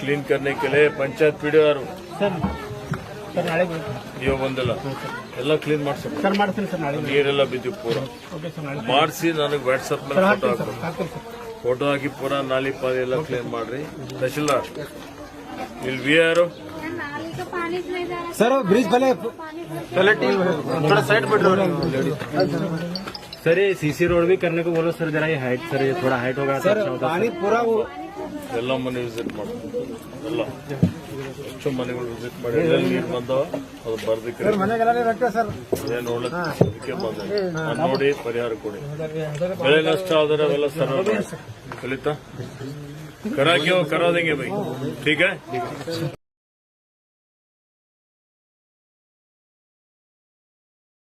Clean clean panchayat के लिए panchayat sir sir ನಾಳೆ ನೀವು ಬಂದಿಲ್ಲ? ಎಲ್ಲ ಕ್ಲೀನ್ ಮಾಡ್ಸಪ್ಪ ಸರ್ ಮಾಡ್ತೀನಿ ಸರ್ ನಾಳೆ ನೀರೆಲ್ಲ ಬಿದ್ದು ಪೂರ. ಮಾಡಿಸಿ ನನಗೆ ವಾಟ್ಸಪ್ ಮೇಲೆ ಫೋಟೋ ಹಾಕು ಫೋಟೋ ಹಾಕಿ ಪೂರ ನಾಲಿ ಪಾಲಿ ಎಲ್ಲ ಕ್ಲೀನ್ ಮಾಡ್ರಿ. ತಹಶೀಲ್ದಾರ್ ಇಲ್ಲಿ ವಿ ಆರು नाली का पानी नहीं जा रहा सर ब्रिज भले पानी भर- पहले थोड़ा साइड पर सर ये सीसी रोड भी करने को बोलो सर जरा ये हाइट सर ये थोड़ा हाइट होगा सर पानी पूरा वो ಎಲ್ಲ ಮನೆ ವಿಸಿಟ್ ಮಾಡಿ ಎಲ್ಲ ಎಷ್ಟು ಮನೆಗಳು ವಿಸಿಟ್ ಮಾಡಿ ಎಲ್ಲೆಲ್ಲಿ ನೀರು ಬಂದವ ಅದು ಬರ್ದಿಕ್ಕೆ ಮನೆಗೆಲ್ಲ ರೊಕ್ಕ ಸರ್ ಅದೇ ನೋಡ್ಲಿಕ್ಕೆ ಅದಕ್ಕೆ ಬಂದೆ ಅದ್ ನೋಡಿ ಪರಿಹಾರ ಕೊಡಿ ಬೆಳೆ ನಷ್ಟ ಆದ್ರೆ ಅವೆಲ್ಲ ಸರ್ವ ಕಲಿತಾ ಕರಾ ಕ್ಯೋ ಕರಾ ದೇಂಗೆ ಬೈ ठीक है